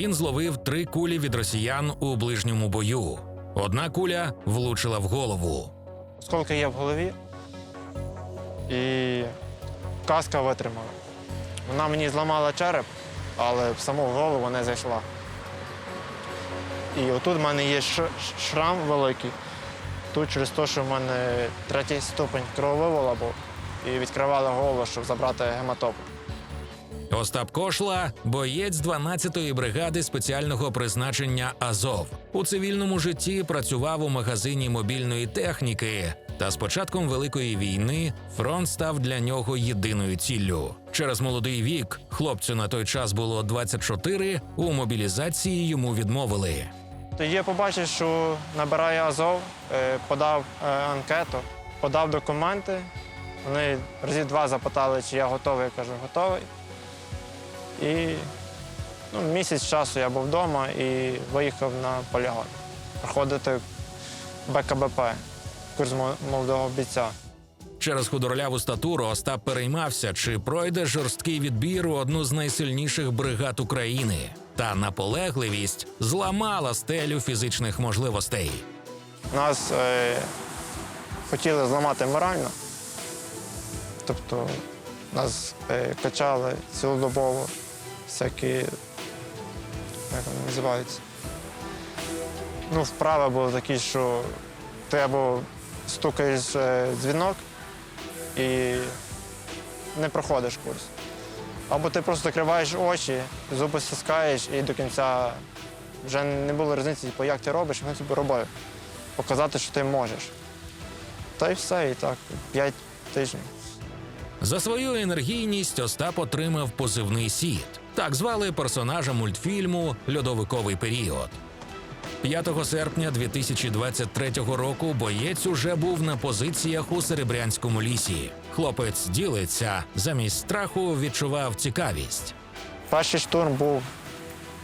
Він зловив три кулі від росіян у ближньому бою. Одна куля влучила в голову. Скільки є в голові, і каска витримала. Вона мені зламала череп, але в саму голову не зайшла. І отут в мене є шрам великий. Тут через те, що в мене третій ступень крововивола був, і відкривали голову, щоб забрати гематому. Остап Кошла боєць 12-ї бригади спеціального призначення Азов. У цивільному житті працював у магазині мобільної техніки. Та з початком великої війни фронт став для нього єдиною ціллю. Через молодий вік хлопцю на той час було 24, У мобілізації йому відмовили. Тоді я побачив, що набирає Азов, е, подав е, анкету, подав документи. Вони разів два запитали, чи я готовий. Я кажу, готовий. І ну, місяць часу я був вдома і виїхав на полігон проходити БКБП, курс молодого бійця. Через худорляву статуру Остап переймався, чи пройде жорсткий відбір у одну з найсильніших бригад України. Та наполегливість зламала стелю фізичних можливостей. Нас е, хотіли зламати морально. Тобто нас е, качали цілодобово, всякі, як вони називаються. Ну, вправи були такі, що ти або стукаєш е, дзвінок і не проходиш курс. Або ти просто закриваєш очі, зуби стискаєш і до кінця вже не було різниці, типу, як ти робиш, вони тобі робили показати, що ти можеш. Та й все, і так, п'ять тижнів. За свою енергійність Остап отримав позивний сіт. Так звали персонажа мультфільму Льодовиковий період. 5 серпня 2023 року боєць уже був на позиціях у Серебрянському лісі. Хлопець ділиться, замість страху відчував цікавість. Перший штурм був,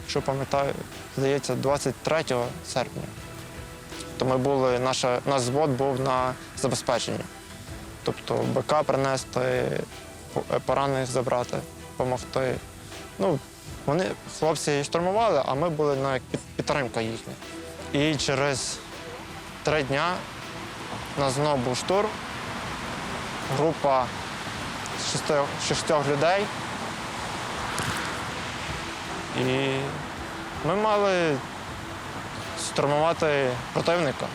що пам'ятаю, здається, 23 серпня. То ми були, наша, наш звод був на забезпеченні. Тобто БК принести, поранених забрати, допомогти. Ну, вони, хлопці штурмували, а ми були на підтримка їхня. І через три дня у нас знову був штурм. Група шістьох, шістьох людей. І ми мали штурмувати противника,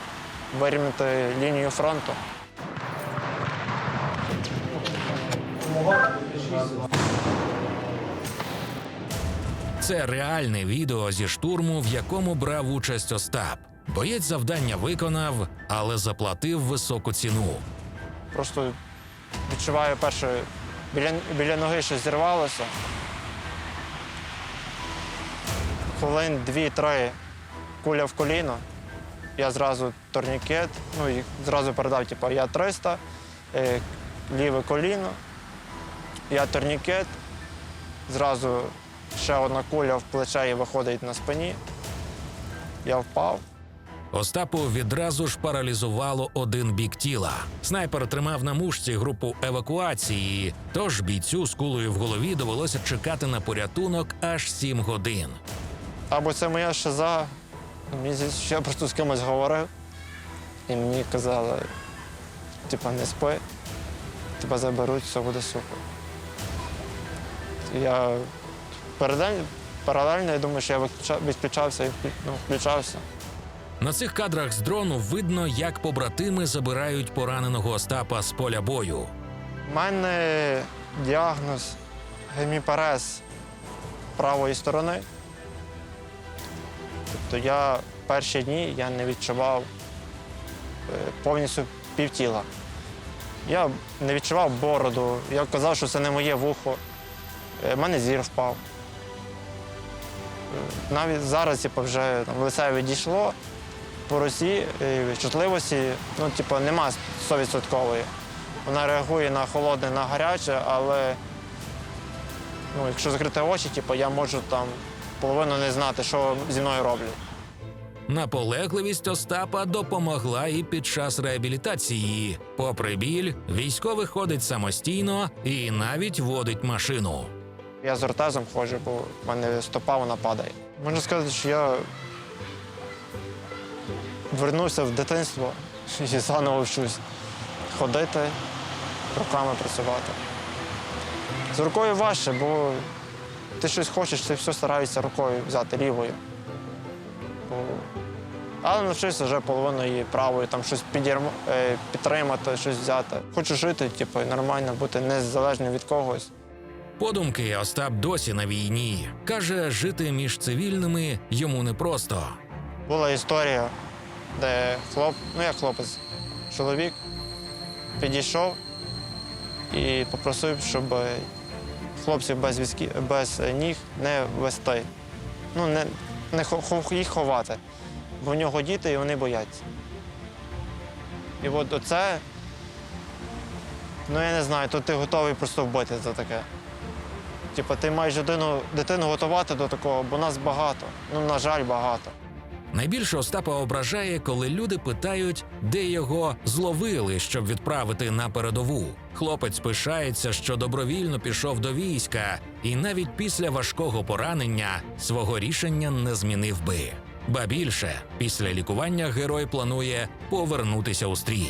вирівняти лінію фронту. Це реальне відео зі штурму, в якому брав участь Остап. Боєць завдання виконав, але заплатив високу ціну. Просто відчуваю перше, біля, біля ноги щось зірвалося. Хвилин дві-три куля в коліно. Я зразу турнікет, ну і зразу передав, типу, я 300, е, ліве коліно, я турнікет, зразу ще одна куля в плече і виходить на спині. Я впав. Остапу відразу ж паралізувало один бік тіла. Снайпер тримав на мушці групу евакуації, тож бійцю з кулею в голові довелося чекати на порятунок аж сім годин. Або це моя шиза. Здається, я просто з кимось говорив. І мені казали, типа, не спи, тебе заберуть, все буде супер. Я паралельно, я думаю, що я відключався і ну, включався. На цих кадрах з дрону видно, як побратими забирають пораненого Остапа з поля бою. У мене діагноз геміпарез правої сторони. Тобто я перші дні я не відчував е, повністю півтіла. Я не відчував бороду, я казав, що це не моє вухо. У мене зір впав. Навіть зараз типу, вже там, лице відійшло, по росі чутливості ну, типу, нема 100%. Вона реагує на холодне, на гаряче, але ну, якщо закрити очі, типу, я можу там половину не знати, що зі мною роблять. Наполегливість Остапа допомогла і під час реабілітації. Попри біль, військовий ходить самостійно і навіть водить машину. Я з ортезом ходжу, бо в мене стопа вона падає. Можна сказати, що я вернувся в дитинство і заново вчусь ходити, руками працювати. З рукою важче, бо ти щось хочеш, ти все стараєшся рукою взяти лівою. Бо... Але навчився вже половиною правою, там щось підірм... е, підтримати, щось взяти. Хочу жити, типу, нормально, бути незалежним від когось. Подумки Остап досі на війні. Каже, жити між цивільними йому непросто. Була історія, де хлоп, ну як хлопець, чоловік підійшов і попросив, щоб хлопців без, візки, без ніг не вести. Ну, не, не їх ховати. Бо в нього діти і вони бояться. І от оце, ну я не знаю, то ти готовий просто вбити за таке. Типа, ти маєш дитину, дитину готувати до такого, бо нас багато. Ну, на жаль, багато. Найбільше Остапа ображає, коли люди питають, де його зловили, щоб відправити на передову. Хлопець пишається, що добровільно пішов до війська, і навіть після важкого поранення свого рішення не змінив би. Ба більше, після лікування герой планує повернутися у стрій.